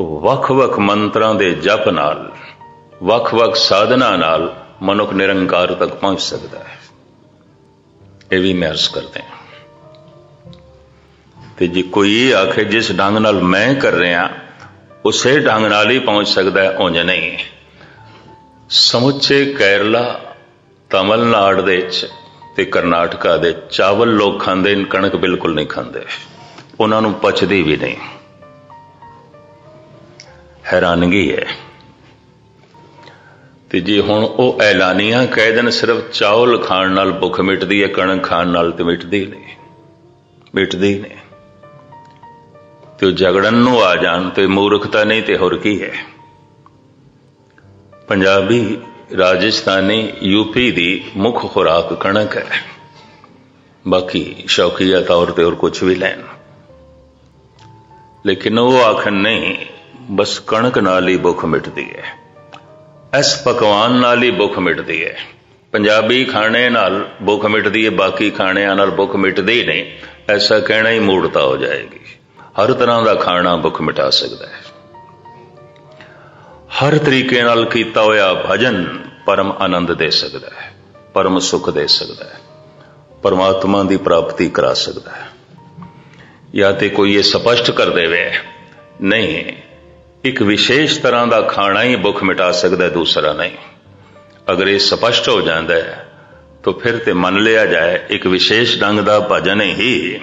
ਵੱਖ-ਵੱਖ ਮੰਤਰਾਂ ਦੇ ਜਪ ਨਾਲ, ਵੱਖ-ਵੱਖ ਸਾਧਨਾ ਨਾਲ ਮਨੁੱਖ ਨਿਰੰਕਾਰ ਤੱਕ ਪਹੁੰਚ ਸਕਦਾ ਹੈ। ਇਹ ਵੀ ਮੈਂ ਅਰਜ਼ ਕਰਦੇ ਹਾਂ। ਤੇ ਜੇ ਕੋਈ ਇਹ ਆਖੇ, ਜਿਸ ਢੰਗ ਨਾਲ ਮੈਂ ਕਰ ਰਿਹਾ, ਉਸੇ ਢੰਗ ਨਾਲ ਹੀ ਪਹੁੰਚ ਸਕਦਾ ਹੈ, ਉਂਝ ਨਹੀਂ। ਸਮੁੱਚੇ ਕੇਰਲਾ, ਤਮਿਲਨਾਡੂ ਦੇ ਵਿੱਚ ਤੇ ਕਰਨਾਟਕਾ ਦੇ ਚਾਵਲ ਲੋਕ ਖਾਂਦੇ ਨੇ ਕਣਕ ਬਿਲਕੁਲ ਨਹੀਂ ਖਾਂਦੇ। ਉਹਨਾਂ ਨੂੰ ਪਚਦੀ ਵੀ ਨਹੀਂ। ਹੈਰਾਨਗੀ ਹੈ। ਤੇ ਜੇ ਹੁਣ ਉਹ ਐਲਾਨੀਆਂ ਕਹਿ ਦੇਣ ਸਿਰਫ ਚਾਵਲ ਖਾਣ ਨਾਲ ਭੁੱਖ ਮਿਟਦੀ ਹੈ, ਕਣਕ ਖਾਣ ਨਾਲ ਤੇ ਮਿਟਦੀ ਨਹੀਂ। ਮਿਟਦੀ ਨਹੀਂ। ਤੇ ਉਹ ਜਗੜਨ ਨੂੰ ਆ ਜਾਣ ਤੇ ਮੂਰਖਤਾ ਨਹੀਂ ਤੇ ਹੋਰ ਕੀ ਹੈ। ਪੰਜਾਬੀ ਰਾਜਸਥਾਨੀ ਯੂਪੀ ਦੀ ਮੁੱਖ ਖੁਰਾਕ ਕਣਕ ਹੈ। ਬਾਕੀ ਸ਼ੌਕੀਆ ਤੌਰ ਤੇ ਹੋਰ ਕੁਝ ਵੀ ਲੈਣ। ਲੇਕਿਨ ਉਹ ਆਖਣ ਨਹੀਂ ਬਸ ਕਣਕ ਨਾਲ ਹੀ ਭੁੱਖ ਮਿਟਦੀ ਹੈ। ਇਸ ਪਕਵਾਨ ਨਾਲ ਹੀ ਭੁੱਖ ਮਿਟਦੀ ਹੈ। ਪੰਜਾਬੀ ਖਾਣੇ ਨਾਲ ਭੁੱਖ ਮਿਟਦੀ ਹੈ, ਬਾਕੀ ਖਾਣਿਆਂ ਨਾਲ ਭੁੱਖ ਮਿਟਦੀ ਨਹੀਂ। ਐਸਾ ਕਹਿਣਾ ਹੀ ਮੂੜਤਾ ਹੋ ਜਾਏਗੀ। ਹਰ ਤਰ੍ਹਾਂ ਦਾ ਖਾਣਾ ਭੁੱਖ ਮਿਟਾ ਸਕਦਾ ਹੈ। ਹਰ ਤਰੀਕੇ ਨਾਲ ਕੀਤਾ ਹੋਇਆ ਭਜਨ ਪਰਮ ਆਨੰਦ ਦੇ ਸਕਦਾ ਹੈ, ਪਰਮ ਸੁਖ ਦੇ ਸਕਦਾ ਹੈ, ਪਰਮਾਤਮਾ ਦੀ ਪ੍ਰਾਪਤੀ ਕਰਾ ਸਕਦਾ ਹੈ। ਜਾਂ ਤੇ ਕੋਈ ਇਹ ਸਪਸ਼ਟ ਕਰ ਦੇਵੇ, ਨਹੀਂ ਇੱਕ ਵਿਸ਼ੇਸ਼ ਤਰ੍ਹਾਂ ਦਾ ਖਾਣਾ ਹੀ ਭੁੱਖ ਮਿਟਾ ਸਕਦਾ ਦੂਸਰਾ ਨਹੀਂ। ਅਗਰ ਇਹ ਸਪਸ਼ਟ ਹੋ ਜਾਂਦਾ ਹੈ, ਤਾਂ ਫਿਰ ਤੇ ਮੰਨ ਲਿਆ ਜਾਏ, ਇੱਕ ਵਿਸ਼ੇਸ਼ ਢੰਗ ਦਾ ਭਜਨ ਹੀ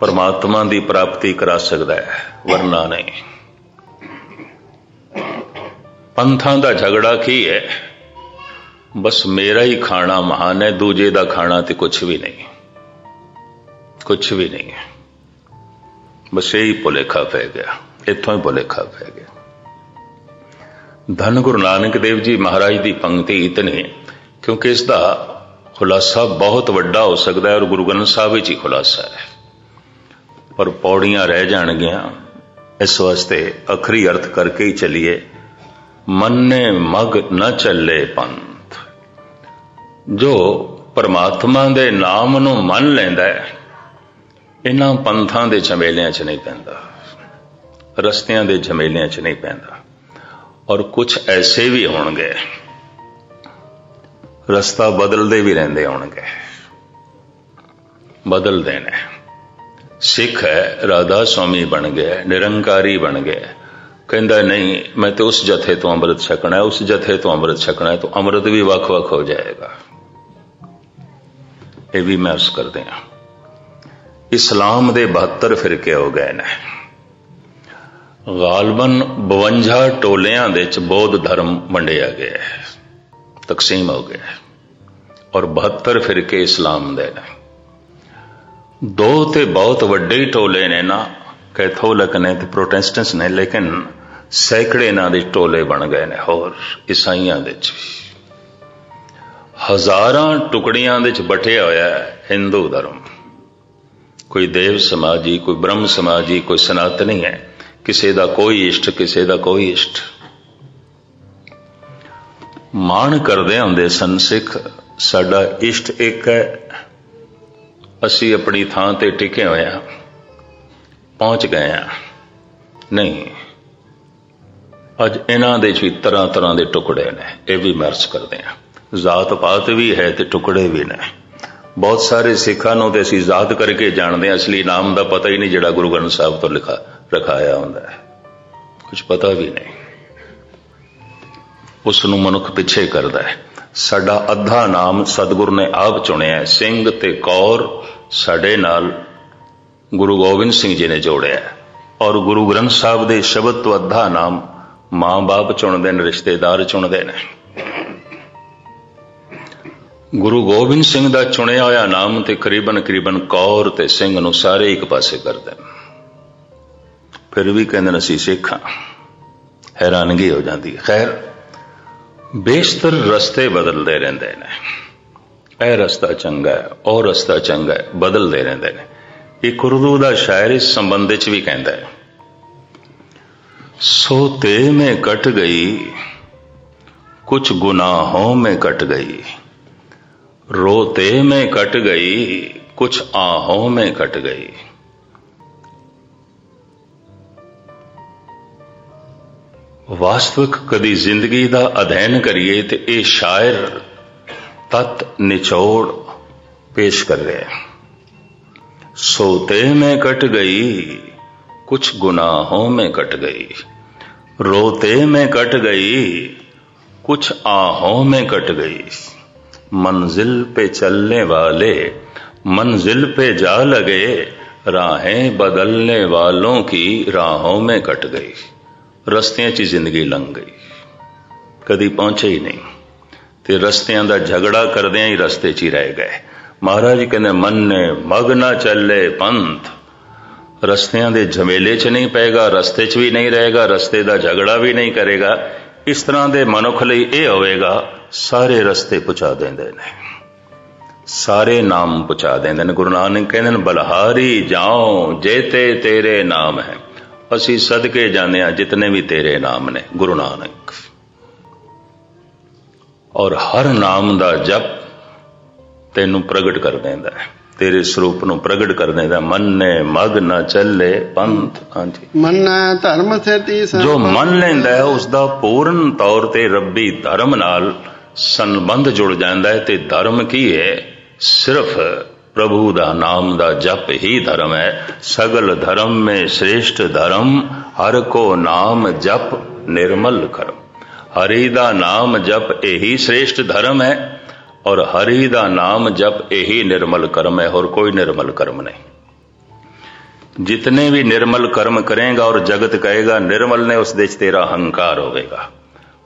ਪਰਮਾਤਮਾ ਦੀ ਪ੍ਰਾਪਤੀ ਕਰਾ ਸਕਦਾ ਹੈ, ਵਰਨਾ ਨਹੀਂ। ਪੰਥਾਂ ਦਾ ਝਗੜਾ ਕੀ ਹੈ? ਬਸ ਮੇਰਾ ਹੀ ਖਾਣਾ ਮਹਾਨ ਹੈ, ਦੂਜੇ ਦਾ ਖਾਣਾ ਤੇ ਕੁਝ ਵੀ ਨਹੀਂ। ਕੁਝ ਵੀ ਨਹੀਂ ਹੈ। ਬਸ ਇਹੀ ਭੁਲੇਖਾ ਪੈ ਗਿਆ। ਇੱਥੋਂ ਹੀ ਭੁਲੇਖਾ ਪੈ ਗਿਆ ਧੰਨ ਗੁਰੂ ਨਾਨਕ ਦੇਵ ਜੀ ਮਹਾਰਾਜ ਦੀ ਪੰਕਤੀ ਇਤਨੀ, ਕਿਉਂਕਿ ਇਸ ਦਾ ਖੁਲਾਸਾ ਬਹੁਤ ਵੱਡਾ ਹੋ ਸਕਦਾ ਹੈ ਔਰ ਗੁਰੂ ਗ੍ਰੰਥ ਸਾਹਿਬ ਵਿੱਚ ਹੀ ਖੁਲਾਸਾ ਹੈ। ਪਰ ਪੌੜੀਆਂ ਰਹਿ ਜਾਣਗੀਆਂ, ਇਸ ਵਾਸਤੇ ਅਖਰੀ ਅਰਥ ਕਰਕੇ ਹੀ ਚੱਲੀਏ, ਮੰਨੇ ਮਗ ਨਾ ਚੱਲੇ ਪੰਥ। ਜੋ ਪਰਮਾਤਮਾ ਦੇ ਨਾਮ ਨੂੰ ਮੰਨ ਲੈਂਦਾ ਹੈ, ਇਹਨਾਂ ਪੰਥਾਂ ਦੇ ਝਮੇਲਿਆਂ 'ਚ ਨਹੀਂ ਪੈਂਦਾ। ਰਸਤਿਆਂ ਦੇ ਝਮੇਲਿਆਂ 'ਚ ਨਹੀਂ ਪੈਂਦਾ। ਔਰ ਕੁਝ ਐਸੇ ਵੀ ਹੋਣਗੇ, ਰਸਤਾ ਬਦਲਦੇ ਵੀ ਰਹਿੰਦੇ ਹੋਣਗੇ। ਬਦਲਦੇ ਨੇ। ਸਿੱਖ ਹੈ, ਰਾਧਾ ਸਵਾਮੀ ਬਣ ਗਿਆ ਨਿਰੰਕਾਰੀ ਬਣ ਗਿਆ ਕਹਿੰਦਾ, ਨਹੀਂ, ਮੈਂ ਤੇ ਉਸ ਜਥੇ ਤੋਂ ਅੰਮ੍ਰਿਤ ਛਕਣਾ ਉਸ ਜਥੇ ਤੋਂ ਅੰਮ੍ਰਿਤ ਛਕਣਾ ਤਾਂ ਅੰਮ੍ਰਿਤ ਵੀ ਵੱਖ-ਵੱਖ ਹੋ ਜਾਏਗਾ। ਇਹ ਵੀ ਮੈਂ ਅਰਜ਼ ਕਰਦੇ ਹਾਂ। ਇਸਲਾਮ ਦੇ 72 ਫਿਰਕੇ ਹੋ ਗਏ ਨੇ। ਗਾਲਬਨ 52 ਟੋਲਿਆਂ ਦੇ ਵਿੱਚ ਬੌਧ ਧਰਮ ਵੰਡਿਆ ਗਿਆ ਹੈ, ਤਕਸੀਮ ਹੋ ਗਿਆ ਔਰ 72 ਫਿਰਕੇ ਇਸਲਾਮ ਦੇ ਨੇ। ਦੋ ਤੇ ਬਹੁਤ ਵੱਡੇ ਟੋਲੇ ਨੇ ਨਾ, ਕੈਥੋਲਿਕ ਨੇ ਤੇ ਪ੍ਰੋਟੈਸਟੈਂਟਸ ਨੇ, ਲੇਕਿਨ ਸੈਂਕੜੇ ਇਹਨਾਂ ਦੇ ਟੋਲੇ ਬਣ ਗਏ ਨੇ ਹੋਰ ਈਸਾਈਆਂ ਦੇ ਵਿੱਚ ਹਜ਼ਾਰਾਂ ਟੁਕੜੀਆਂ ਦੇ ਵਿੱਚ ਬਟਿਆ ਹੋਇਆ ਹੈ ਹਿੰਦੂ ਧਰਮ। ਕੋਈ ਦੇਵ ਸਮਾਜੀ, ਕੋਈ ਬ੍ਰਹਮ ਸਮਾਜੀ, ਕੋਈ ਸਨਾਤਨੀ ਹੈ। ਕਿਸੇ ਦਾ ਕੋਈ ਇਸ਼ਟ, ਕਿਸੇ ਦਾ ਕੋਈ ਇਸ਼ਟ। ਮਾਣ ਕਰਦੇ ਹੁੰਦੇ ਸਨ ਸਿੱਖ, ਸਾਡਾ ਇਸ਼ਟ ਇੱਕ ਹੈ। ਅਸੀਂ ਆਪਣੀ ਥਾਂ ਤੇ ਟਿਕੇ ਹੋਏ ਆ ਪਹੁੰਚ ਗਏ ਆ ਨਹੀਂ, ਅੱਜ ਇਹਨਾਂ ਦੇ ਵਿੱਚ ਤਰ੍ਹਾਂ ਤਰ੍ਹਾਂ ਦੇ ਟੁਕੜੇ ਨੇ, ਇਹ ਵੀ ਮਰਸ ਕਰਦੇ ਆ ਜ਼ਾਤ ਪਾਤ ਵੀ ਹੈ ਤੇ ਟੁਕੜੇ ਵੀ ਨੇ। ਬਹੁਤ ਸਾਰੇ ਸਿੱਖਾਂ ਨੂੰ ਤੇ ਅਸੀਂ ਜ਼ਾਤ ਕਰਕੇ ਜਾਣਦੇ ਆ ਅਸਲੀ ਨਾਮ ਦਾ ਪਤਾ ਹੀ ਨਹੀਂ ਜਿਹੜਾ ਗੁਰੂ ਗ੍ਰੰਥ ਸਾਹਿਬ ਤੋਂ ਲਿਖਾ। ਰਖਾਇਆ ਹੁੰਦਾ ਹੈ। ਕੁਝ ਪਤਾ ਵੀ ਨਹੀਂ। ਉਸ ਨੂੰ ਮਨੁੱਖ ਪਿੱਛੇ ਕਰਦਾ ਹੈ। ਸਾਡਾ ਅੱਧਾ ਨਾਮ ਸਤਿਗੁਰ ਨੇ ਆਪ ਚੁਣਿਆ ਹੈ। ਸਿੰਘ ਤੇ ਕੌਰ ਸਾਡੇ ਨਾਲ ਗੁਰੂ ਗੋਬਿੰਦ ਸਿੰਘ ਜੀ ਨੇ ਜੋੜਿਆ ਔਰ ਗੁਰੂ ਗ੍ਰੰਥ ਸਾਹਿਬ ਦੇ ਸ਼ਬਦ ਤੋਂ ਅੱਧਾ ਨਾਮ ਮਾਂ-ਬਾਪ ਚੁਣਦੇ ਨੇ, ਰਿਸ਼ਤੇਦਾਰ ਚੁਣਦੇ ਨੇ। ਗੁਰੂ ਗੋਬਿੰਦ ਸਿੰਘ ਦਾ ਚੁਣਿਆ ਹੋਇਆ ਨਾਮ ਤੇ ਕਰੀਬਨ ਕਰੀਬਨ ਕੌਰ ਤੇ ਸਿੰਘ ਨੂੰ ਸਾਰੇ ਇੱਕ ਪਾਸੇ ਕਰਦੇ ਨੇ। ਫਿਰ ਵੀ ਕਹਿੰਦੇ ਨੇ ਅਸੀਂ ਸਿੱਖਾਂ ਹੈਰਾਨਗੀ ਹੋ ਜਾਂਦੀ ਹੈ ਖੈਰ ਬੇਸ਼ਤਰ ਰਸਤੇ ਬਦਲਦੇ ਰਹਿੰਦੇ ਨੇ ਇਹ ਰਸਤਾ ਚੰਗਾ ਹੈ ਉਹ ਰਸਤਾ ਚੰਗਾ ਹੈ ਬਦਲਦੇ ਰਹਿੰਦੇ ਨੇ ਇੱਕ ਉਰਦੂ ਦਾ ਸ਼ਾਇਰ ਇਸ ਸੰਬੰਧ ਵਿੱਚ ਵੀ ਕਹਿੰਦਾ ਹੈ सोते में कट गई कुछ गुनाहों में कट गई रोते में कट गई कुछ आहों में कट गई ਵਾਸਤਵਿਕ ਕਦੀ ਜ਼ਿੰਦਗੀ ਦਾ ਅਧਿਐਨ ਕਰੀਏ ਤੇ ਇਹ ਸ਼ਾਇਰ ਤਤ ਨਿਚੋੜ ਪੇਸ਼ ਕਰ ਰਿਹਾ ਹੈ सोते में कट गई कुछ गुनाहों में कट गई रोते में कट गई कुछ आहों में कट गई मंजिल पे चलने वाले मंजिल पे जा लगे राहें बदलने वालों की राहों में कट गई ਰਸਤਿਆਂ 'ਚ ਜ਼ਿੰਦਗੀ ਲੰਘ ਗਈ। ਕਦੀ ਪਹੁੰਚੇ ਹੀ ਨਹੀਂ। ਤੇ ਰਸਤਿਆਂ ਦਾ ਝਗੜਾ ਕਰਦਿਆਂ ਹੀ ਰਸਤੇ 'ਚ ਹੀ ਰਹਿ ਗਏ। ਮਹਾਰਾਜ ਕਹਿੰਦੇ, ਮਨ ਨੇ ਮਗ ਨਾ ਚੱਲੇ ਪੰਥ। ਰਸਤਿਆਂ ਦੇ ਝਮੇਲੇ 'ਚ ਨਹੀਂ ਪਏਗਾ, ਰਸਤੇ 'ਚ ਵੀ ਨਹੀਂ ਰਹੇਗਾ, ਰਸਤੇ ਦਾ ਝਗੜਾ ਵੀ ਨਹੀਂ ਕਰੇਗਾ। ਇਸ ਤਰ੍ਹਾਂ ਦੇ ਮਨੁੱਖ ਲਈ ਇਹ ਹੋਵੇਗਾ, ਸਾਰੇ ਰਸਤੇ ਪੁਚਾ ਦਿੰਦੇ ਨੇ। ਸਾਰੇ ਨਾਮ ਪੁਚਾ ਦਿੰਦੇ ਨੇ। ਗੁਰੂ ਨਾਨਕ ਕਹਿੰਦੇ ਨੇ, ਬਲਹਾਰੀ ਜਾਓ ਜੇਤੇ ਤੇਰੇ ਨਾਮ ਹੈ। ਅਸੀਂ ਸਦਕੇ ਜਾਂਦੇ ਹਾਂ ਜਿਤਨੇ ਵੀ ਤੇਰੇ ਨਾਮ ਨੇ ਗੁਰੂ ਨਾਨਕ। ਔਰ ਹਰ ਨਾਮ ਦਾ ਜਪ ਤੈਨੂੰ ਪ੍ਰਗਟ ਕਰ ਦਿੰਦਾ ਹੈ। ਤੇਰੇ ਸਰੂਪ ਨੂੰ ਪ੍ਰਗਟ ਕਰ ਦਿੰਦਾ। ਮਨ ਨੇ ਮਗ ਨਾ ਚੱਲੇ ਪੰਥ। ਹਾਂਜੀ। ਮੰਨੈ ਧਰਮ ਸੇਤੀ ਜੋ ਮੰਨ ਲੈਂਦਾ ਹੈ ਉਸ ਦਾ ਪੂਰਨ ਤੌਰ ਤੇ ਰੱਬੀ ਧਰਮ ਨਾਲ ਸੰਬੰਧ ਜੁੜ ਜਾਂਦਾ ਹੈ। ਤੇ ਧਰਮ ਕੀ ਹੈ? ਸਿਰਫ ਪ੍ਰਭੂ ਦਾ ਨਾਮ ਦਾ ਜਪ ਹੀ ਧਰਮ ਹੈ ਸਗਲ ਧਰਮ ਮੇ ਸ੍ਰੇਸ਼ਟ ਧਰਮ ਹਰ ਕੋ ਨਾਮ ਜਪ ਨਿਰਮਲ ਕਰਮ ਹਰੀ ਦਾ ਨਾਮ ਜਪ ਇਹੀ ਸ੍ਰੇਸ਼ਟ ਧਰਮ ਹੈ ਔਰ ਹਰੀ ਦਾ ਨਾਮ ਜਪ ਇਹੀ ਨਿਰਮਲ ਕਰਮ ਹੈ ਹੋਰ ਕੋਈ ਨਿਰਮਲ ਕਰਮ ਨਹੀਂ ਜਿਤਨੇ ਵੀ ਨਿਰਮਲ ਕਰਮ ਕਰੇਗਾ ਔਰ ਜਗਤ ਕਹੇਗਾ ਨਿਰਮਲ ਨੇ ਉਸ ਦੇ ਚ ਤੇਰਾ ਹੰਕਾਰ ਹੋਵੇਗਾ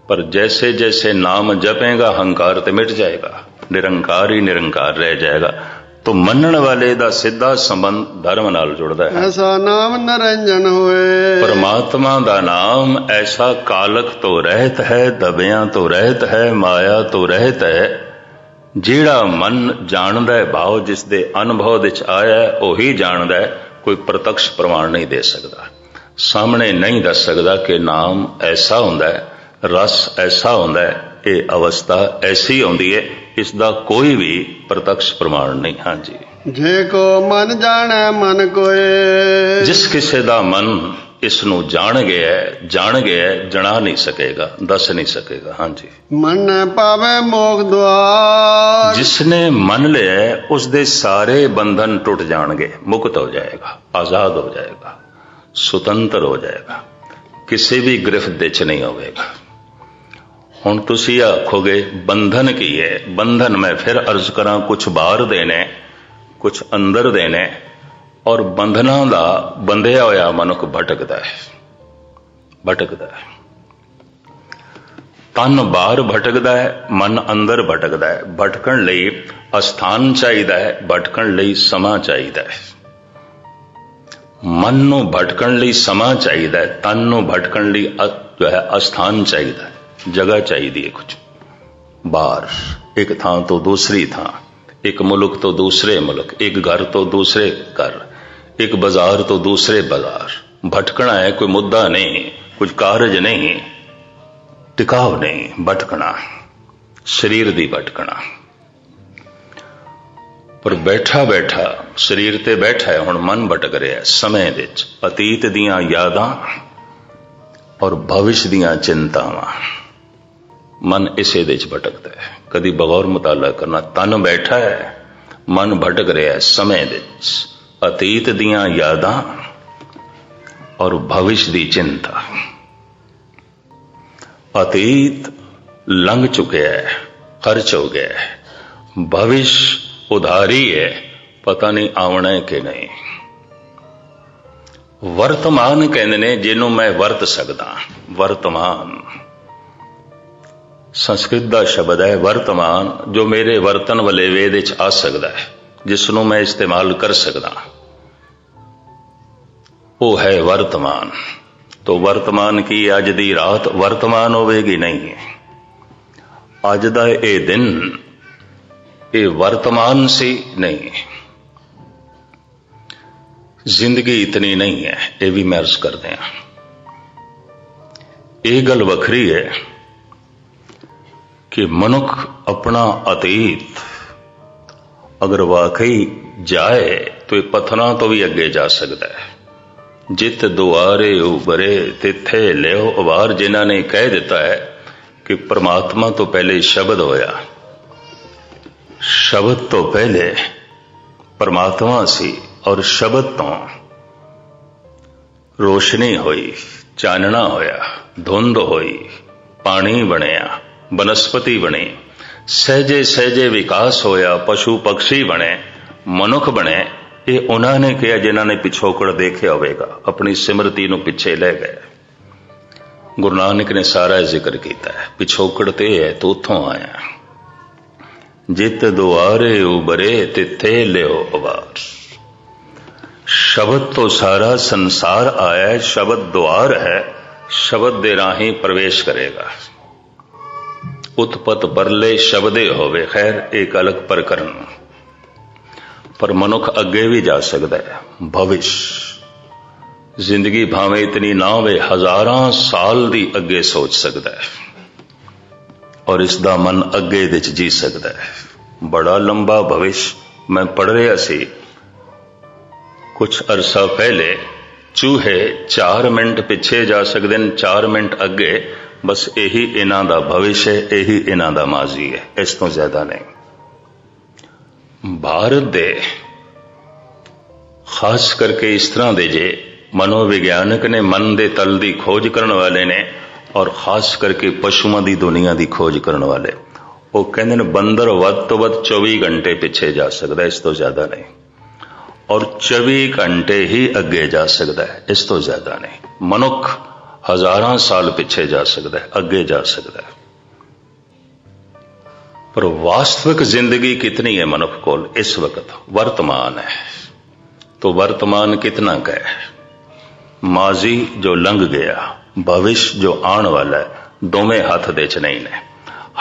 ਪਰ ਜੈਸੇ ਜੈਸੇ ਨਾਮ ਜਪੇਗਾ ਹੰਕਾਰ ਤੇ ਮਿਟ ਜਾਏਗਾ ਨਿਰੰਕਾਰ ਹੀ ਨਿਰੰਕਾਰ ਰਹਿ ਜਾਏਗਾ ਤੋ ਮੰਨਣ ਵਾਲੇ ਦਾ ਸਿੱਧਾ ਸੰਬੰਧ ਧਰਮ ਨਾਲ ਜੁੜਦਾ ਹੈ। ਐਸਾ ਨਾਮ ਨਰੰਜਨ ਹੋਏ। ਪਰਮਾਤਮਾ ਦਾ ਨਾਮ ਐਸਾ ਕਾਲਕ ਤੋਂ ਰਹਿਤ ਹੈ ਦਬਿਆਂ ਤੋਂ ਰਹਿਤ ਹੈ ਮਾਇਆ ਤੋਂ ਰਹਿਤ ਹੈ। ਜਿਹੜਾ ਮਨ ਜਾਣਦਾ ਹੈ ਭਾਵ ਜਿਸ ਦੇ ਅਨੁਭਵ ਵਿੱਚ ਆਇਆ ਹੈ ਉਹੀ ਜਾਣਦਾ ਹੈ ਕੋਈ ਪ੍ਰਤੱਖ ਪ੍ਰਮਾਣ ਨਹੀਂ ਦੇ ਸਕਦਾ। ਸਾਹਮਣੇ ਨਹੀਂ ਦੱਸ ਸਕਦਾ ਕਿ ਨਾਮ ਐਸਾ ਹੁੰਦਾ ਹੈ ਰਸ ਐਸਾ ਹੁੰਦਾ ਹੈ ਇਹ ਅਵਸਥਾ ਐਸੀ ਆਉਂਦੀ ਹੈ ਇਸ ਦਾ ਕੋਈ ਵੀ ਪ੍ਰਤੱਖ ਪ੍ਰਮਾਣ ਨਹੀਂ ਹਾਂਜੀ। ਜੇ ਕੋ ਮਨ ਜਾਣੈ ਮਨ ਕੋਏ। ਜਿਸ ਕਿਸੇ ਦਾ ਮਨ ਇਸ ਨੂੰ ਜਾਣ ਗਿਆ ਜਾਣ ਗਿਆ ਜਣਾ ਨਹੀਂ ਸਕੇਗਾ ਦੱਸ ਨਹੀਂ ਸਕੇਗਾ ਹਾਂਜੀ। ਮਨ ਪਾਵੇ ਮੋਖ ਦੁਆਰ। ਜਿਸ ਨੇ ਮੰਨ ਲਿਆ ਉਸ ਦੇ ਸਾਰੇ ਬੰਧਨ ਟੁੱਟ ਜਾਣਗੇ ਮੁਕਤ ਹੋ ਜਾਏਗਾ ਆਜ਼ਾਦ ਹੋ ਜਾਏਗਾ ਸੁਤੰਤਰ ਹੋ ਜਾਏਗਾ ਕਿਸੇ ਵੀ ਗ੍ਰਿਫਤ ਦੇ ਚ ਨਹੀਂ ਹੋਵੇਗਾ। ਹੁਣ ਤੁਸੀਂ ਆਖੋਗੇ, ਬੰਧਨ ਕੀ ਹੈ? ਬੰਧਨ ਮੈਂ ਫਿਰ ਅਰਜ਼ ਕਰਾਂ ਕੁਝ ਬਾਹਰ ਦੇ ਨੇ ਕੁਝ ਅੰਦਰ ਦੇ ਨੇ ਔਰ ਬੰਧਨਾਂ ਦਾ ਬੰਧਿਆ ਹੋਇਆ ਮਨੁੱਖ ਭਟਕਦਾ ਹੈ। ਭਟਕਦਾ ਹੈ। ਤਨ ਬਾਹਰ ਭਟਕਦਾ ਹੈ, ਮਨ ਅੰਦਰ ਭਟਕਦਾ ਹੈ। ਭਟਕਣ ਲਈ ਅਸਥਾਨ ਚਾਹੀਦਾ ਹੈ, ਭਟਕਣ ਲਈ ਸਮਾਂ ਚਾਹੀਦਾ ਹੈ। ਮਨ ਨੂੰ ਭਟਕਣ ਲਈ ਸਮਾਂ ਚਾਹੀਦਾ ਹੈ, ਤਨ ਨੂੰ ਭਟਕਣ ਲਈ ਜੋ ਹੈ, ਅਸਥਾਨ ਚਾਹੀਦਾ ਹੈ। ਜਗ੍ਹਾ ਚਾਹੀਦੀ ਹੈ ਕੁਝ। ਬਾਹਰ ਇੱਕ ਥਾਂ ਤੋਂ ਦੂਸਰੀ ਥਾਂ, ਇੱਕ ਮੁਲਕ ਤੋਂ ਦੂਸਰੇ ਮੁਲਕ, ਇੱਕ ਘਰ ਤੋਂ ਦੂਸਰੇ ਘਰ, ਇੱਕ ਬਾਜ਼ਾਰ ਤੋਂ ਦੂਸਰੇ ਬਾਜ਼ਾਰ। ਭਟਕਣਾ ਹੈ, ਕੋਈ ਮੁੱਦਾ ਨਹੀਂ, ਕੁਝ ਕਾਰਜ ਨਹੀਂ ਟਿਕਾਵ ਨਹੀਂ, ਭਟਕਣਾ, ਸਰੀਰ ਦੀ ਭਟਕਣਾ। ਪਰ ਬੈਠਾ ਬੈਠਾ, ਸਰੀਰ ਤੇ ਬੈਠਾ ਹੈ, ਹੁਣ ਮਨ ਭਟਕ ਰਿਹਾ ਹੈ, ਸਮੇਂ ਵਿੱਚ, ਅਤੀਤ ਦੀਆਂ ਯਾਦਾਂ ਔਰ ਭਵਿਸ਼ ਦੀਆਂ ਚਿੰਤਾਵਾਂ। ਮਨ ਇਸੇ ਦੇ ਵਿੱਚ ਭਟਕਦਾ ਹੈ। ਕਦੀ ਬਗੌਰ ਮੁਤਾਲਾ ਕਰਨਾ ਤਨ ਬੈਠਾ ਹੈ, ਮਨ ਭਟਕ ਰਿਹਾ ਹੈ ਸਮੇਂ ਦੇ ਵਿੱਚ। ਅਤੀਤ ਦੀਆਂ ਯਾਦਾਂ ਔਰ ਭਵਿਸ਼ ਦੀ ਚਿੰਤਾ। ਅਤੀਤ ਲੰਘ ਚੁੱਕਿਆ ਹੈ, ਖਰਚ ਹੋ ਗਿਆ ਹੈ। ਭਵਿਸ਼ ਉਧਾਰੀ ਹੈ, ਪਤਾ ਨਹੀਂ ਆਉਣਾ ਹੈ ਕਿ ਨਹੀਂ। ਵਰਤਮਾਨ ਕਹਿੰਦੇ ਨੇ, ਜਿਹਨੂੰ ਮੈਂ ਵਰਤ ਸਕਦਾ, ਵਰਤਮਾਨ। ਸੰਸਕ੍ਰਿਤ ਦਾ ਸ਼ਬਦ ਹੈ ਵਰਤਮਾਨ, ਜੋ ਮੇਰੇ ਵਰਤਨ ਵਾਲੇ ਵੇਦ ਵਿੱਚ ਆ ਸਕਦਾ ਹੈ ਜਿਸ ਨੂੰ ਮੈਂ ਇਸਤੇਮਾਲ ਕਰ ਸਕਦਾ ਉਹ ਹੈ ਵਰਤਮਾਨ। ਤੋ ਵਰਤਮਾਨ ਕੀ ਅੱਜ ਦੀ ਰਾਤ ਵਰਤਮਾਨ ਹੋਵੇਗੀ ਨਹੀਂ। ਅੱਜ ਦਾ ਇਹ ਦਿਨ, ਇਹ ਵਰਤਮਾਨ ਸੀ ਨਹੀਂ। ਜ਼ਿੰਦਗੀ ਇਤਨੀ ਨਹੀਂ ਹੈ, ਇਹ ਵੀ ਮੈਂ ਅਰਜ਼ ਕਰਦੇ ਹਾਂ। ਇਹ ਗੱਲ ਵੱਖਰੀ ਹੈ। ਕਿ ਮਨੁੱਖ ਆਪਣਾ ਅਤੀਤ ਅਗਰ ਵਾਕਈ ਜਾਏ, ਤਾਂ ਇਹ ਪੱਥਰਾਂ ਤੋਂ ਵੀ ਅੱਗੇ ਜਾ ਸਕਦਾ ਹੈ। ਜਿਤ ਦੁਆਰੇ ਉਬਰੇ ਤਿੱਥੇ ਲਿਓ ਉਬਾਰ ਜਿਨ੍ਹਾਂ ਨੇ ਕਹਿ ਦਿੱਤਾ ਹੈ ਕਿ ਪ੍ਰਮਾਤਮਾ ਤੋਂ ਪਹਿਲੇ ਸ਼ਬਦ ਹੋਇਆ। ਸ਼ਬਦ ਤੋਂ ਪਹਿਲੇ ਪਰਮਾਤਮਾ ਸੀ ਔਰ ਸ਼ਬਦ ਤੋਂ ਰੋਸ਼ਨੀ ਹੋਈ, ਚਾਨਣਾ ਹੋਇਆ, ਧੁੰਦ ਹੋਈ, ਪਾਣੀ ਬਣਿਆ। ਬਨਸਪਤੀ ਬਣੀ, ਸਹਜੇ ਸਹਜੇ ਵਿਕਾਸ ਹੋਇਆ, ਪਸ਼ੂ ਪਕਸ਼ੀ ਬਣੇ, ਮਨੁੱਖ ਬਣੇ, ਇਹ ਉਹਨਾਂ ਨੇ ਕਿਹਾ ਜਿਨ੍ਹਾਂ ਨੇ ਪਿਛੋਕੜ ਦੇਖਿਆ ਹੋਵੇਗਾ, ਆਪਣੀ ਸਿਮਰਤੀ ਨੂੰ ਪਿੱਛੇ ਲੈ ਗਏ। ਗੁਰੂ ਨਾਨਕ ਨੇ ਸਾਰਾ ਜ਼ਿਕਰ ਕੀਤਾ ਹੈ, ਪਿਛੋਕੜ ਤੇ ਹੈ, ਤੂੰ ਉੱਥੋਂ ਆਇਆ। ਜਿਤ ਦੁਆਰੇ ਉਬਰੇ ਤਿੱਥੇ ਲਿਓ ਅਵਾਰ ਸ਼ਬਦ ਤੋਂ ਸਾਰਾ ਸੰਸਾਰ ਆਇਆ ਹੈ, ਸ਼ਬਦ ਦੁਆਰ ਹੈ, ਸ਼ਬਦ ਦੇ ਰਾਹੀਂ ਪ੍ਰਵੇਸ਼ ਕਰੇਗਾ। ਉਤਪਤ ਬਰਲੇ ਸ਼ਬਦੇ ਹੋਵੇ, ਖੈਰ, ਇੱਕ ਅਲਗ ਪ੍ਰਕਰਨ ਪਰ ਮਨੁੱਖ ਅੱਗੇ ਵੀ ਜਾ ਸਕਦਾ ਹੈ। ਭਵਿਸ਼। ਜ਼ਿੰਦਗੀ ਭਾਵੇਂ ਇਤਨੀ ਨਾ ਹੋਵੇ, ਹਜ਼ਾਰਾਂ ਸਾਲ ਦੀ ਅੱਗੇ ਸੋਚ ਸਕਦਾ ਹੈ। ਔਰ ਇਸ ਦਾ ਮਨ ਅੱਗੇ ਵਿੱਚ ਜੀ ਸਕਦਾ ਹੈ। ਬੜਾ ਲੰਬਾ ਭਵਿਸ਼ ਮੈਂ ਪੜ ਰਿਹਾ ਸੀ। ਕੁਝ ਅਰਸਾ ਪਹਿਲੇ ਚੂਹੇ 4 ਮਿੰਟ ਪਿੱਛੇ ਜਾ ਸਕਦੇ ਨੇ 4 ਮਿੰਟ ਅੱਗੇ ਬਸ ਇਹੀ ਇਹਨਾਂ ਦਾ ਭਵਿਸ਼ ਹੈ, ਇਹੀ ਇਹਨਾਂ ਦਾ ਮਾਜ਼ੀ ਹੈ, ਇਸ ਤੋਂ ਜ਼ਿਆਦਾ ਨਹੀਂ। ਭਾਰਤ ਦੇ, ਖਾਸ ਕਰਕੇ ਇਸ ਤਰ੍ਹਾਂ ਦੇ ਜੇ ਮਨੋਵਿਗਿਆਨਕ ਨੇ ਮਨ ਦੇ ਤਲ ਦੀ ਖੋਜ ਕਰਨ ਵਾਲੇ ਨੇ ਔਰ ਖਾਸ ਕਰਕੇ ਪਸ਼ੂਆਂ ਦੀ ਦੁਨੀਆ ਦੀ ਖੋਜ ਕਰਨ ਵਾਲੇ, ਉਹ ਕਹਿੰਦੇ ਨੇ ਬੰਦਰ ਵੱਧ ਤੋਂ ਵੱਧ 24 ਘੰਟੇ ਪਿੱਛੇ ਜਾ ਸਕਦਾ ਇਸ ਤੋਂ ਜ਼ਿਆਦਾ ਨਹੀਂ। ਔਰ 24 ਘੰਟੇ ਹੀ ਅੱਗੇ ਜਾ ਸਕਦਾ ਹੈ, ਇਸ ਤੋਂ ਜ਼ਿਆਦਾ ਨਹੀਂ। ਮਨੁੱਖ ਹਜ਼ਾਰਾਂ ਸਾਲ ਪਿੱਛੇ ਜਾ ਸਕਦਾ ਹੈ ਅੱਗੇ ਜਾ ਸਕਦਾ ਹੈ ਪਰ ਵਾਸਤਵਿਕ ਜ਼ਿੰਦਗੀ ਕਿਤਨੀ ਹੈ ਮਨੁੱਖ ਕੋਲ ਇਸ ਵਕਤ ਵਰਤਮਾਨ ਹੈ तो वर्तमान कितना का है माजी जो लंघ गया भविष्य जो आने वाला है ਦੋਵੇਂ ਹੱਥ ਦੇ ਚ ਨਹੀਂ ਨੇ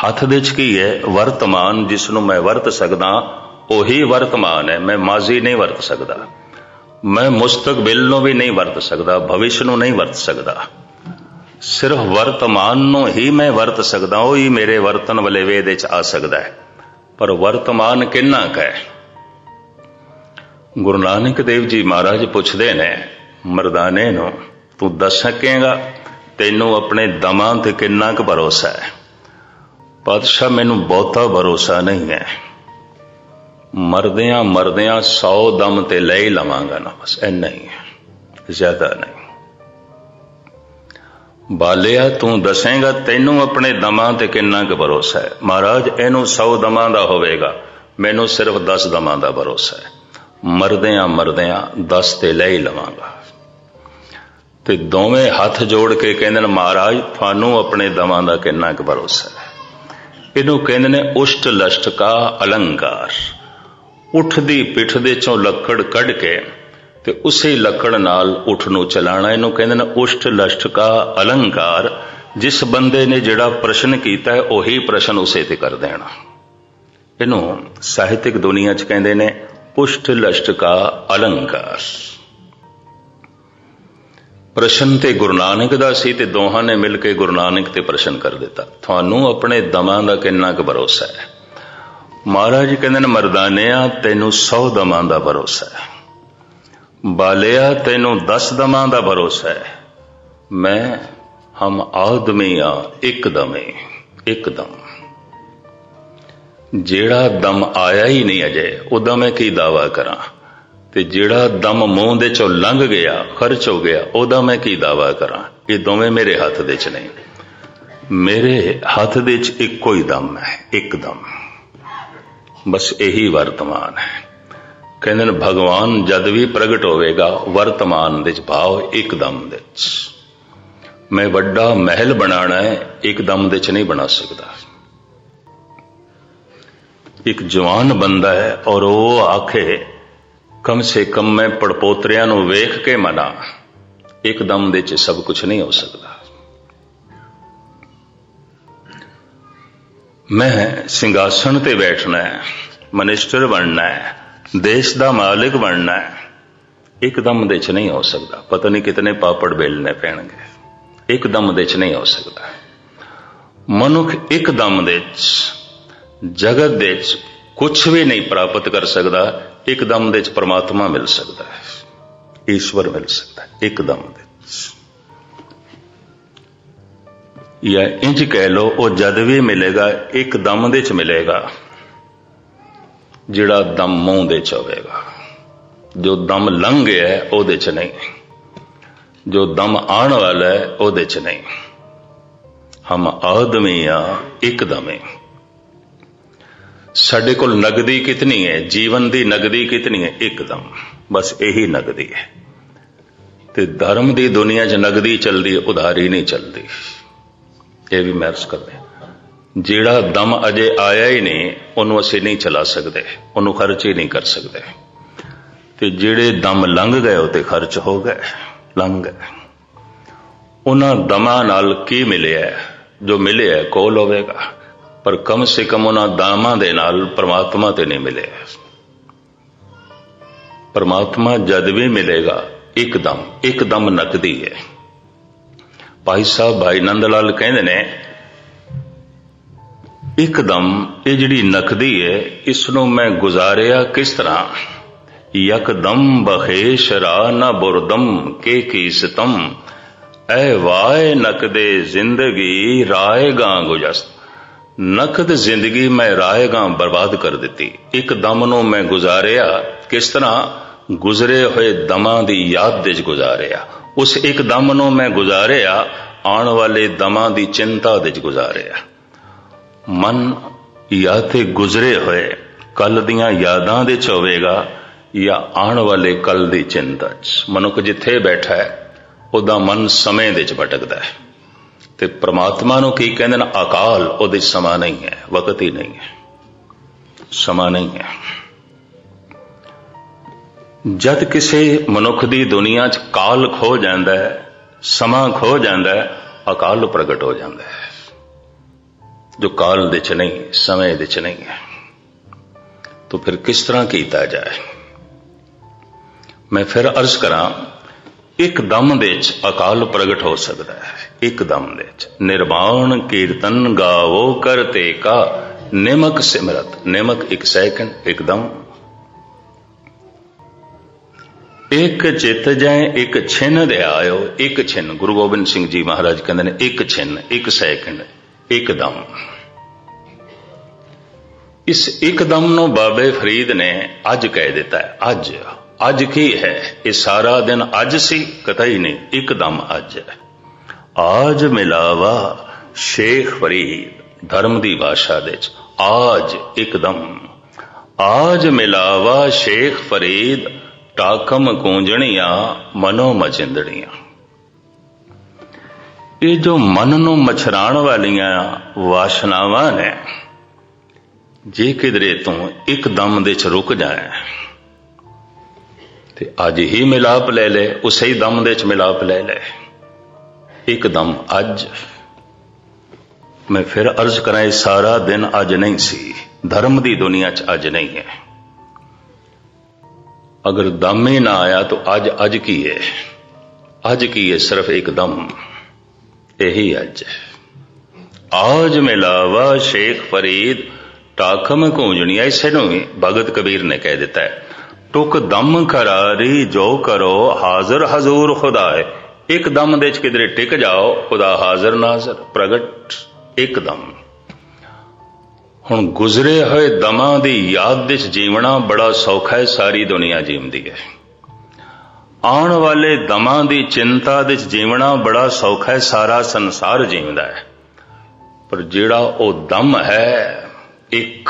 ਹੱਥ ਦੇ ਚ ਕੀ ਹੈ ਵਰਤਮਾਨ ਜਿਸ ਨੂੰ ਮੈਂ ਵਰਤ ਸਕਦਾ ਉਹੀ ਵਰਤਮਾਨ ਹੈ ਮੈਂ ਮਾਜ਼ੀ ਨਹੀਂ ਵਰਤ ਸਕਦਾ ਮੈਂ ਮੁਸਤਕਬਿਲ ਨੂੰ ਵੀ ਨਹੀਂ ਵਰਤ ਸਕਦਾ ਭਵਿਸ਼ ਨੂੰ ਨਹੀਂ ਵਰਤ ਸਕਦਾ ਸਿਰਫ ਵਰਤਮਾਨ ਨੂੰ ਹੀ ਮੈਂ ਵਰਤ ਸਕਦਾ, ਉਹ ਹੀ ਮੇਰੇ ਵਰਤਨ ਵਾਲੇ ਦੇ ਵਿੱਚ ਆ ਸਕਦਾ ਹੈ। ਪਰ ਵਰਤਮਾਨ ਕਿੰਨਾ ਕੁ ਹੈ? ਗੁਰੂ ਨਾਨਕ ਦੇਵ ਜੀ ਮਹਾਰਾਜ ਪੁੱਛਦੇ ਨੇ, ਮਰਦਾਨੇ ਨੂੰ, ਤੂੰ ਦੱਸ ਸਕੇਗਾ, ਤੈਨੂੰ ਆਪਣੇ ਦਮਾਂ ਤੇ ਕਿੰਨਾ ਕੁ ਭਰੋਸਾ ਹੈ? ਪਾਤਸ਼ਾਹ, ਮੈਨੂੰ ਬਹੁਤਾ ਭਰੋਸਾ ਨਹੀਂ ਹੈ। ਮਰਦਿਆਂ ਮਰਦਿਆਂ 100 ਦਮ ਤੇ ਲੈ ਹੀ ਲਵਾਂਗਾ ਨਾ, ਬਸ ਇੰਨਾ ਹੀ। ਜ਼ਿਆਦਾ ਨਹੀਂ। ਬਾਲਿਆ, ਤੂੰ ਦੱਸੇਗਾ, ਤੈਨੂੰ ਆਪਣੇ ਦਮਾਂ ਤੇ ਕਿੰਨਾ ਕੁ ਭਰੋਸਾ ਹੈ? ਮਹਾਰਾਜ, ਇਹਨੂੰ 100 ਦਮਾਂ ਦਾ ਹੋਵੇਗਾ। ਮੈਨੂੰ ਸਿਰਫ 10 ਦਮਾਂ ਦਾ ਭਰੋਸਾ ਹੈ। ਮਰਦਿਆਂ ਮਰਦਿਆਂ 10 ਤੇ ਲੈ ਹੀ ਲਵਾਂਗਾ। ਤੇ ਦੋਵੇਂ ਹੱਥ ਜੋੜ ਕੇ ਕਹਿੰਦੇ ਨੇ, ਮਹਾਰਾਜ, ਤੁਹਾਨੂੰ ਆਪਣੇ ਦਮਾਂ ਦਾ ਕਿੰਨਾ ਕੁ ਭਰੋਸਾ ਹੈ? ਇਹਨੂੰ ਕਹਿੰਦੇ ਨੇ, ਉਸ਼ਟ ਲਸ਼ਟ ਕਾ ਅਲੰਕਾਰ। ਉਠਦੀ ਪਿੱਠ ਦੇ ਚੋਂ ਲੱਕੜ ਕੱਢ ਕੇ ਤੇ ਉਸੇ ਲੱਕੜ ਨਾਲ ਉਠ ਨੂੰ ਚਲਾਣਾ। ਇਹਨੂੰ ਕਹਿੰਦੇ ਨੇ ਉਸ਼ਟ ਲਸ਼ਟਕਾ ਅਲੰਕਾਰ। ਜਿਸ ਬੰਦੇ ਨੇ ਜਿਹੜਾ ਪ੍ਰਸ਼ਨ ਕੀਤਾ ਹੈ, ਉਹੀ ਪ੍ਰਸ਼ਨ ਉਸੇ ਤੇ ਕਰ ਦੇਣਾ। ਇਹਨੂੰ ਸਾਹਿਤਿਕ ਦੁਨੀਆ 'ਚ ਕਹਿੰਦੇ ਨੇ ਪੁਸ਼ਟ ਲਸ਼ਟ ਅਲੰਕਾਰ। ਪ੍ਰਸ਼ਨ ਤੇ ਗੁਰੂ ਨਾਨਕ ਦਾ ਸੀ ਤੇ ਦੋਹਾਂ ਨੇ ਮਿਲ ਕੇ ਗੁਰੂ ਨਾਨਕ ਤੇ ਪ੍ਰਸ਼ਨ ਕਰ ਦਿੱਤਾ। ਤੁਹਾਨੂੰ ਆਪਣੇ ਦਮਾਂ ਦਾ ਕਿੰਨਾ ਕੁ ਭਰੋਸਾ ਹੈ? ਮਹਾਰਾਜ ਕਹਿੰਦੇ ਨੇ, ਮਰਦਾਨਿਆ, ਤੈਨੂੰ 100 ਦਮਾਂ ਦਾ ਭਰੋਸਾ ਹੈ। ਬਾਲਿਆ, ਤੈਨੂੰ ਦਸ ਦਮਾਂ ਦਾ ਭਰੋਸਾ ਹੈ। ਮੈਂ, ਹਮ ਆਦਮੀ ਆ ਇੱਕਦਮੇ ਇੱਕਦਮ ਜਿਹੜਾ ਦਮ ਆਇਆ ਹੀ ਨਹੀਂ ਅਜੇ, ਉਹਦਾ ਮੈਂ ਕੀ ਦਾਵਾ ਕਰਾਂ? ਤੇ ਜਿਹੜਾ ਦਮ ਮੂੰਹ ਦੇ ਚੋਂ ਲੰਘ ਗਿਆ, ਖਰਚ ਹੋ ਗਿਆ, ਉਹਦਾ ਮੈਂ ਕੀ ਦਾਵਾ ਕਰਾਂ? ਇਹ ਦੋਵੇਂ ਮੇਰੇ ਹੱਥ ਦੇ ਚ ਨਹੀਂ ਮੇਰੇ ਹੱਥ ਦੇ ਚ ਇੱਕੋ ਹੀ ਦਮ ਹੈ, ਇੱਕ ਦਮ। ਬਸ ਇਹੀ ਵਰਤਮਾਨ ਹੈ। ਕਹਿੰਦੇ ਨੇ, ਭਗਵਾਨ ਜਦ ਵੀ ਪ੍ਰਗਟ ਹੋਵੇਗਾ, ਵਰਤਮਾਨ ਦੇ ਭਾਵ ਇੱਕ ਵਿੱਚ। ਮੈਂ ਵੱਡਾ ਮਹਿਲ ਬਣਾਣਾ ਹੈ ਇੱਕ ਦਮ ਦੇ ਚ ਨਹੀਂ ਬਣਾ ਸਕਦਾ। ਇੱਕ ਜਵਾਨ ਬੰਦਾ ਹੈ ਔਰ ਉਹ ਆਖੇ, ਕਮ ਸੇ ਕਮ ਮੈਂ ਪੜਪੋਤਰਿਆਂ ਨੂੰ ਵੇਖ ਕੇ ਮਨਾ। ਇੱਕਦਮ ਦੇ ਚ ਸਭ ਕੁਝ ਨਹੀਂ ਹੋ ਸਕਦਾ। ਮੈਂ ਸਿੰਘਾਸਣ ਤੇ ਬੈਠਣਾ ਹੈ, ਮਨਿਸਟਰ ਬਣਨਾ ਹੈ। ਦੇਸ਼ ਦਾ ਮਾਲਕ ਬਣਨਾ ਹੈ। ਇੱਕਦਮ ਦੇ ਚ ਨਹੀਂ ਹੋ ਸਕਦਾ। ਪਤਾ ਨਹੀਂ ਕਿਤਨੇ ਪਾਪੜ ਬੇਲਨੇ ਪੈਣਗੇ। ਇੱਕਦਮ ਦੇ ਚ ਨਹੀਂ ਹੋ ਸਕਦਾ। ਮਨੁੱਖ ਇੱਕਦਮ ਦੇ ਚ ਜਗਤ ਦੇ ਚ ਕੁਝ ਵੀ ਨਹੀਂ ਪ੍ਰਾਪਤ ਕਰ ਸਕਦਾ। ਇੱਕਦਮ ਦੇ ਚ ਪ੍ਰਮਾਤਮਾ ਮਿਲ ਸਕਦਾ ਹੈ। ਈਸ਼ਵਰ ਮਿਲ ਸਕਦਾ ਹੈ, ਇੱਕਦਮ ਦੇ ਜਾਂ ਇੰਜ ਕਹਿ ਲਓ ਉਹ ਜਦ ਵੀ ਮਿਲੇਗਾ ਇੱਕਦਮ ਦੇ ਚ ਮਿਲੇਗਾ। ਜਿਹੜਾ ਦਮ ਮੂੰਹ ਦੇ ਚ ਹੋਵੇਗਾ। ਜੋ ਦਮ ਲੰਘ ਗਿਆ ਹੈ, ਉਹਦੇ ਚ ਨਹੀਂ। ਜੋ ਦਮ ਆਉਣ ਵਾਲਾ ਹੈ ਉਹਦੇ ਚ ਨਹੀਂ। ਹਮ ਆਦਮੀ ਆ ਇੱਕਦਮੇ। ਸਾਡੇ ਕੋਲ ਨਗਦੀ ਕਿਤਨੀ ਹੈ? ਜੀਵਨ ਦੀ ਨਗਦੀ ਕਿਤਨੀ ਹੈ? ਇੱਕਦਮ। ਬਸ ਇਹੀ ਨਗਦੀ ਹੈ। ਤੇ ਧਰਮ ਦੀ ਦੁਨੀਆ 'ਚ ਨਗਦੀ ਚੱਲਦੀ ਉਧਾਰੀ ਨਹੀਂ ਚੱਲਦੀ। ਇਹ ਵੀ ਮਹਿਰਸ ਕਰਦੇ। ਹਾਂ। ਜਿਹੜਾ ਦਮ ਅਜੇ ਆਇਆ ਹੀ ਨਹੀਂ, ਉਹਨੂੰ ਅਸੀਂ ਨਹੀਂ ਚਲਾ ਸਕਦੇ, ਉਹਨੂੰ ਖਰਚ ਹੀ ਨਹੀਂ ਕਰ ਸਕਦੇ। ਤੇ ਜਿਹੜੇ ਦਮ ਲੰਘ ਗਏ, ਉਹ ਤੇ ਖਰਚ ਹੋ ਗਏ, ਲੰਘ ਗਏ। ਉਹਨਾਂ ਦਮਾਂ ਨਾਲ ਕੀ ਮਿਲਿਆ? ਜੋ ਮਿਲਿਆ, ਕੋਲ ਹੋਵੇਗਾ। ਪਰ ਕਮ ਸੇ ਕਮ ਉਹਨਾਂ ਦਾਮਾਂ ਦੇ ਨਾਲ ਪ੍ਰਮਾਤਮਾ ਤੇ ਨਹੀਂ ਮਿਲੇ ਪ੍ਰਮਾਤਮਾ ਜਦ ਵੀ ਮਿਲੇਗਾ ਇੱਕਦਮ ਇੱਕਦਮ ਨਕਦੀ ਹੈ। ਭਾਈ ਸਾਹਿਬ, ਭਾਈ ਨੰਦ ਲਾਲ ਕਹਿੰਦੇ ਨੇ ਇੱਕਦਮ ਇਹ ਜਿਹੜੀ ਨਕਦੀ ਹੈ ਇਸ ਨੂੰ ਮੈਂ ਗੁਜ਼ਾਰਿਆ ਕਿਸ ਤਰ੍ਹਾਂ? ਯਕਦਮ ਬਖੇਸ਼ ਰਾ ਨ ਬੁਰਦਮ ਕੇ ਕੀ ਸਿਤਮ ਐ ਵਾਏ ਨਕਦੇ ਜ਼ਿੰਦਗੀ ਰਾਏਗਾ ਗੁਜਸਤ। ਨਕਦ ਜ਼ਿੰਦਗੀ ਮੈਂ ਰਾਏਗਾ ਬਰਬਾਦ ਕਰ ਦਿੱਤੀ। ਇੱਕ ਦਮ ਨੂੰ ਮੈਂ ਗੁਜ਼ਾਰਿਆ ਕਿਸ ਤਰ੍ਹਾਂ? ਗੁਜ਼ਰੇ ਹੋਏ ਦਮਾਂ ਦੀ ਯਾਦ ਦੇ ਵਿੱਚ ਗੁਜ਼ਾਰਿਆ। ਉਸ ਇੱਕ ਦਮ ਨੂੰ ਮੈਂ ਗੁਜ਼ਾਰਿਆ, ਆਉਣ ਵਾਲੇ ਦਮਾਂ ਦੀ ਚਿੰਤਾ ਦੇ ਵਿੱਚ ਗੁਜ਼ਾਰਿਆ। ਮਨ ਜਾਂ ਤੇ ਗੁਜ਼ਰੇ ਹੋਏ ਕੱਲ ਦੀਆਂ ਯਾਦਾਂ ਦੇ ਚ ਹੋਵੇਗਾ ਜਾਂ ਆਉਣ ਵਾਲੇ ਕੱਲ ਦੀ ਚਿੰਤਾ ਚ। ਮਨੁੱਖ ਜਿੱਥੇ ਬੈਠਾ ਹੈ, ਉਹਦਾ ਮਨ ਸਮੇਂ ਦੇ ਚ ਭਟਕਦਾ ਹੈ। ਤੇ ਪ੍ਰਮਾਤਮਾ ਨੂੰ ਕੀ ਕਹਿੰਦੇ ਨੇ? ਅਕਾਲ, ਉਹਦੇ ਸਮਾਂ ਨਹੀਂ ਹੈ, ਵਕਤ ਹੀ ਨਹੀਂ ਹੈ। ਸਮਾਂ ਨਹੀਂ ਹੈ। ਜਦ ਕਿਸੇ ਮਨੁੱਖ ਦੀ ਦੁਨੀਆ 'ਚ ਕਾਲ ਖੋ ਜਾਂਦਾ ਹੈ, ਸਮਾਂ ਖੋ ਜਾਂਦਾ ਹੈ, ਅਕਾਲ ਪ੍ਰਗਟ ਹੋ ਜਾਂਦਾ ਹੈ। ਜੋ ਕਾਲ ਦੇ 'ਚ ਨਹੀਂ, ਸਮੇਂ ਦੇ 'ਚ ਨਹੀਂ ਹੈ। ਤਾਂ ਫਿਰ ਕਿਸ ਤਰ੍ਹਾਂ ਕੀਤਾ ਜਾਏ? ਮੈਂ ਫਿਰ ਅਰਜ਼ ਕਰਾਂ, ਇੱਕ ਦਮ ਦੇ ਚ ਅਕਾਲ ਪ੍ਰਗਟ ਹੋ ਸਕਦਾ ਹੈ। ਇੱਕ ਦਮ ਦੇ ਵਿੱਚ ਨਿਰਵਾਣ ਕੀਰਤਨ ਗਾਵੋ ਕਰਤੇ ਕਾ, ਨਿਮਕ ਸਿਮਰਤ, ਨਿਮਕ ਇੱਕ ਸੈਕਿੰਡ ਇੱਕਦਮ ਇੱਕ ਚਿਤ ਜੈ, ਇੱਕ ਛਿਨ ਦੇ ਆਇਓ, ਇੱਕ ਛਿਨ। ਗੁਰੂ ਗੋਬਿੰਦ ਸਿੰਘ ਜੀ ਮਹਾਰਾਜ ਕਹਿੰਦੇ ਨੇ, ਇੱਕ ਛਿਨ, ਇੱਕ ਸੈਕਿੰਡ ਇੱਕਦਮ। ਇਸ ਇੱਕਦਮ ਨੂੰ ਬਾਬੇ ਫਰੀਦ ਨੇ ਅੱਜ ਕਹਿ ਦਿੱਤਾ ਹੈ। ਅੱਜ ਅੱਜ ਕੀ ਹੈ? ਇਹ ਸਾਰਾ ਦਿਨ ਅੱਜ ਸੀ, ਕਤਈ ਨਹੀਂ, ਇੱਕਦਮ ਅੱਜ ਹੈ। ਆਜ ਮਿਲਾਵਾ ਸ਼ੇਖ ਫਰੀਦ, ਧਰਮ ਦੀ ਭਾਸ਼ਾ ਦੇ ਚ, ਆਜ ਇੱਕਦਮ। ਆਜ ਮਿਲਾਵਾ ਸ਼ੇਖ ਫਰੀਦ, ਟਾਕਮ ਕੂੰਜਣੀਆਂ, ਮਨੋ ਮਚਿੰਦੜੀਆਂ। ਇਹ ਜੋ ਮਨ ਨੂੰ ਮਛਰਾਣ ਵਾਲੀਆਂ ਵਾਸ਼ਨਾਵਾਂ ਨੇ, ਜੇ ਕਿਧਰੇ ਤੋਂ ਇੱਕਦਮ ਦੇ ਚ ਰੁਕ ਜਾਏ, ਤੇ ਅੱਜ ਹੀ ਮਿਲਾਪ ਲੈ ਲੈ, ਉਸੇ ਹੀ ਦਮ ਦੇ ਚ ਮਿਲਾਪ ਲੈ ਲੈ। ਇੱਕਦਮ ਅੱਜ, ਮੈਂ ਫਿਰ ਅਰਜ਼ ਕਰਾਂ, ਇਹ ਸਾਰਾ ਦਿਨ ਅੱਜ ਨਹੀਂ ਸੀ, ਧਰਮ ਦੀ ਦੁਨੀਆ 'ਚ ਅੱਜ ਨਹੀਂ ਹੈ। ਅਗਰ ਦਮ ਹੀ ਨਾ ਆਇਆ, ਤਾਂ ਅੱਜ ਅੱਜ ਕੀ ਹੈ? ਅੱਜ ਕੀ ਹੈ ਸਿਰਫ ਇੱਕ ਦਮ? ਇਹੀ ਅੱਜ ਹੈ। ਆਜ ਮਿਲਾਵਾ ਸ਼ੇਖ ਫਰੀਦ ਟਾਕਮ ਕੂੰਜਣੀਆਂ ਇਸੇ ਨੂੰ ਭਗਤ ਕਬੀਰ ਨੇ ਕਹਿ ਦਿੱਤਾ ਹੈ। ਟੁਕ ਦਮ ਕਰਾਰੀ ਜੋ ਕਰੋ, ਹਾਜ਼ਰ ਹਜ਼ੂਰ ਖੁਦਾ ਹੈ। ਇੱਕ ਦਮ ਦੇ ਚ ਕਿਧਰੇ ਟਿਕ ਜਾਓ, ਖੁਦਾ ਹਾਜ਼ਰ ਨਾਜ਼ਰ, ਪ੍ਰਗਟ ਇੱਕਦਮ ਹੁਣ ਗੁਜ਼ਰੇ ਹੋਏ ਦਮਾਂ ਦੀ ਯਾਦ ਵਿੱਚ ਜੀਵਣਾ ਬੜਾ ਸੌਖਾ ਹੈ, ਸਾਰੀ ਦੁਨੀਆ ਜੀਵਦੀ ਹੈ। ਆਉਣ ਵਾਲੇ ਦਮਾਂ ਦੀ ਚਿੰਤਾ ਵਿੱਚ ਜੀਵਣਾ ਬੜਾ ਸੌਖਾ ਹੈ, ਸਾਰਾ ਸੰਸਾਰ ਜੀਵਦਾ ਹੈ। ਪਰ ਜਿਹੜਾ ਉਹ ਦਮ ਹੈ, ਇੱਕ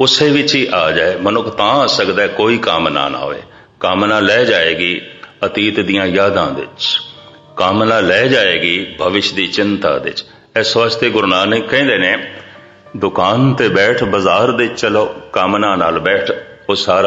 ਉਸੇ ਵਿੱਚ ਹੀ ਆ ਜਾਏ। ਮਨੁੱਖ ਤਾਂ ਆ ਸਕਦਾ ਕੋਈ ਕਾਮਨਾ ਨਾ ਹੋਵੇ। ਕਾਮਨਾ ਲੈ ਜਾਏਗੀ ਅਤੀਤ ਦੀਆਂ ਯਾਦਾਂ ਵਿੱਚ। ਕਾਮਨਾ ਲੈ ਜਾਏਗੀ ਭਵਿਸ਼ ਦੀ ਚਿੰਤਾ ਵਿੱਚ। ਇਸ ਵਾਸਤੇ ਗੁਰੂ ਨਾਨਕ ਕਹਿੰਦੇ ਨੇ, ਦੁਕਾਨ ਤੇ ਬੈਠ, ਬਾਜ਼ਾਰ ਦੇ ਚਲੋ, ਕਾਮਨਾ ਨਾਲ ਬੈਠ, ਉਹ ਸਾਰਾ